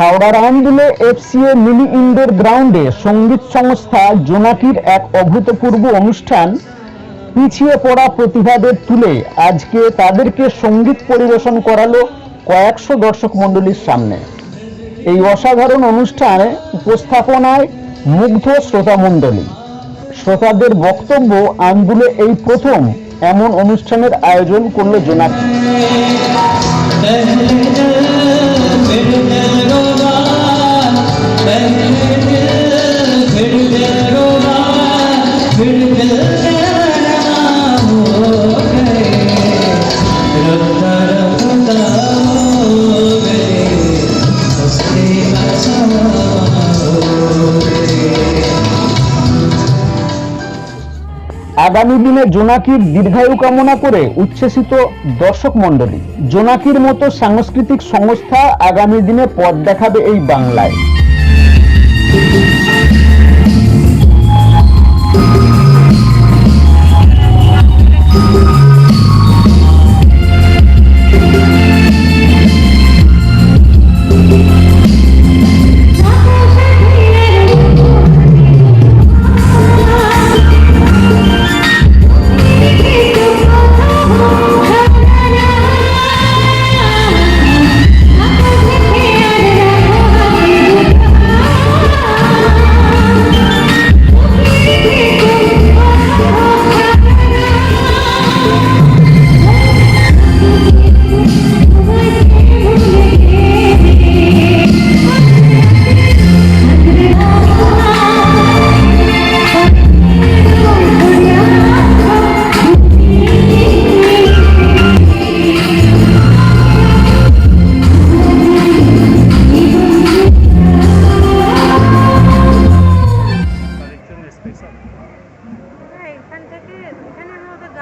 হাওড়ার আন্দুলে FCA mini indoor গ্রাউন্ডে সংগীত সংস্থা জোনাকির এক অভূতপূর্ব অনুষ্ঠান পিছিয়ে পড়া প্রতিভাদের তুলে আজকে তাদেরকে সংগীত পরিবেশন করালো কয়েকশো দর্শক মণ্ডলীর সামনে। এই অসাধারণ অনুষ্ঠানে উপস্থাপনায় মুগ্ধ শ্রোতা মণ্ডলী। শ্রোতাদের বক্তব্য আন্দুলে এই প্রথম এমন অনুষ্ঠানের আয়োজন করল জোনাকি। আগামী দিনে জোনাকির দীর্ঘায়ু কামনা করে উচ্ছ্বসিত দর্শক মণ্ডলী। জোনাকির মতো সাংস্কৃতিক সংস্থা আগামী দিনে পথ দেখাবে এই বাংলায়।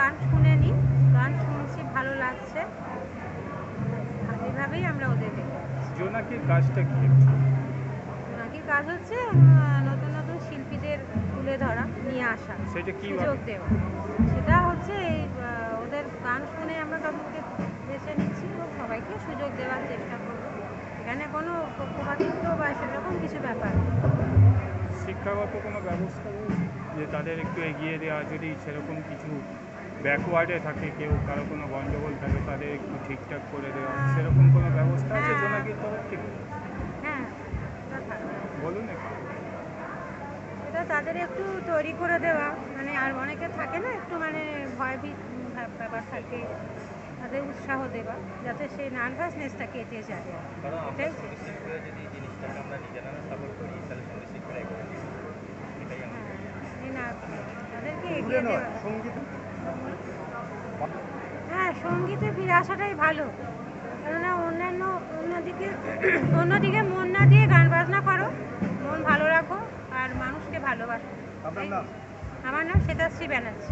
গান শুনে নিই। গান শুনছি ভালো লাগছে। এভাবেই আমরা ওদের দেখি। জোনাকির কাজটা কি নাকি কাজ হচ্ছে নতুন নতুন শিল্পীদের তুলে ধরা নিয়ে আসা সেটা কি সুযোগ দেওয়া। সেটা হচ্ছে এই ওদের গান শুনে আমরা তাদেরকে বেছে নিচ্ছি এবং সবাইকে সুযোগ দেওয়ার চেষ্টা করব। এখানে কোনো পক্ষপাতিত্ব বা সেরকম কিছু ব্যাপার শিক্ষাগত কোনো ব্যবস্থা যে তাদের একটু এগিয়ে দেওয়া যদি সেরকম কিছু ব্যাকওয়ার্ডে থাকে কেউ কারও কোনো গণ্ডগোল থাকে তাদের একটু ঠিকঠাক করে দেওয়া সেরকম কোনো ব্যবস্থা আছে। জোনাকির তরফ থেকে হ্যাঁ বলুন এটা তাদের একটু তৈরি করে দেওয়া মানে আর অনেকে থাকে না একটু মানে ভয় ভীত ব্যাপার থাকে তাদের উৎসাহ দেওয়া যাতে সেই নার্ভাসনেসটা কেটে যায়। এটাই হ্যাঁ, না তাদেরকে এগিয়ে দেওয়া। হ্যাঁ সঙ্গীতে ফিরে আসাটাই ভালো। কেননা অন্যান্য অন্যদিকে অন্যদিকে মন না দিয়ে গান বাজনা করো মন ভালো রাখো আর মানুষকে ভালোবাসো। আমার নাম শ্বেতাশ্রী ব্যানার্জি।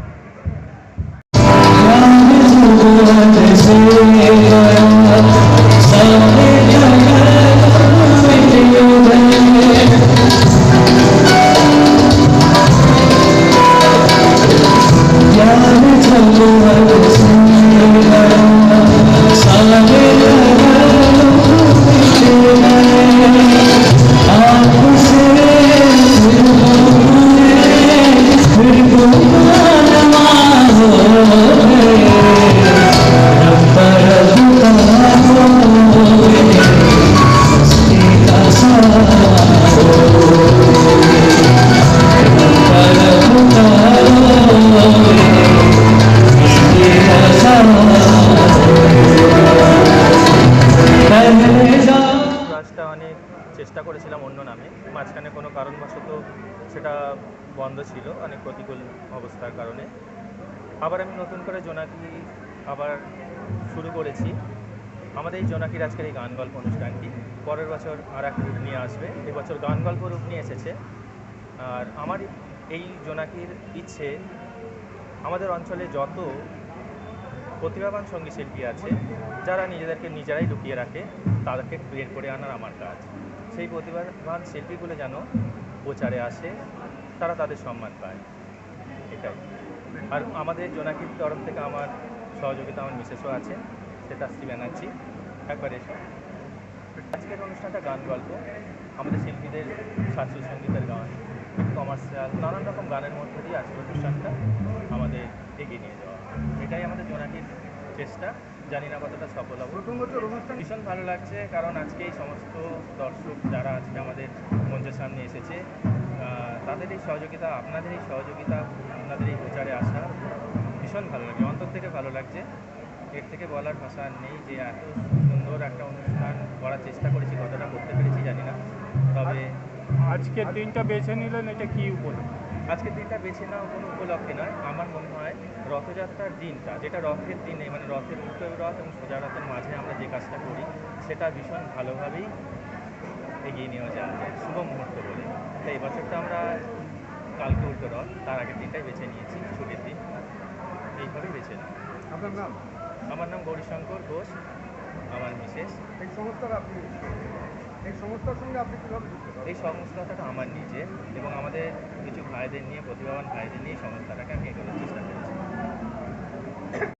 কাজটা অনেক চেষ্টা করেছিলাম অন্য নামে। মাঝখানে কোনো কারণবশত সেটা বন্ধ ছিল, অনেক প্রতিকূল অবস্থার কারণে। আবার আমি নতুন করে জোনাকি আবার শুরু করেছি। আমাদের এই জোনাকির আজকের এই গান গল্প অনুষ্ঠানটি পরের বছর আর এক রূপ নিয়ে আসবে। এবছর গান গল্প রূপ নিয়ে এসেছে। আর আমার এই জোনাকির ইচ্ছে আমাদের অঞ্চলে যত প্রতিভাবান সঙ্গী শিল্পী আছে, যারা নিজেদেরকে নিজেরাই লুকিয়ে রাখে, তাদেরকে বের করে আনার আমার কাজ। সেই প্রতিভাবান শিল্পীগুলো যেন প্রচারে আসে, তারা তাদের সম্মান পায়। এটাই। আর আমাদের জোনাকির তরফ থেকে আমার সহযোগিতা আমার মিসেসও আছে শ্বেতাশ্রী শ্রী ব্যানার্জি। একবার এসো। আজকের অনুষ্ঠানটা গান গল্প। আমাদের শিল্পীদের শাস্ত্রীয় সঙ্গীতের গান কমার্শিয়াল নানান রকম গানের মধ্যে দিয়ে আজকের অনুষ্ঠানটা আমাদের এগিয়ে নিয়ে যাওয়া এটাই আমাদের জোনাকির চেষ্টা। জানি না কতটা সফল হবে। ভীষণ ভালো লাগছে, কারণ আজকে এই সমস্ত দর্শক যারা আজকে আমাদের মঞ্চের সামনে এসেছে তাদের এই সহযোগিতা, আপনাদের এই সহযোগিতা, আপনাদের এই প্রচারে আসা ভীষণ ভালো লাগে। অন্তর থেকে ভালো লাগছে। এর থেকে বলার ভাষা নেই যে এত সুন্দর একটা অনুষ্ঠান করার চেষ্টা করেছি কতটা করতে পেরেছি জানি না। তবে আজকের দিনটা বেছে নিলেন এটা কি উপলক্ষ? আজকের দিনটা বেছে নেওয়া কোনো উপলক্ষে নয়। আমার মনে হয় রথযাত্রার দিনটা যেটা রথের দিনে মানে রথের উত্তর রথ এবং সোজা রথের মাঝে আমরা যে কাজটা করি সেটা ভীষণ ভালোভাবেই এগিয়ে নেওয়া যায়। শুভ মুহূর্ত বলে। তাই এই বছরটা আমরা কালকে উল্টো রথ তার আগের দিনটাই বেছে নিয়েছি ছুটির দিন। এইভাবেই বেছে নিই আপনার নাম? আমার নাম গৌরীশঙ্কর ঘোষ আমার মিসেস। এই সংস্থার আপনি এই সংস্থার সঙ্গে আপনি কীভাবে এই সংস্থাটা আমার নিজে এবং আমাদের কিছু ভাইদের নিয়ে প্রতিভাবান ভাইদের নিয়ে সংস্থাটাকে আমি এগোনোর চেষ্টা করেছি।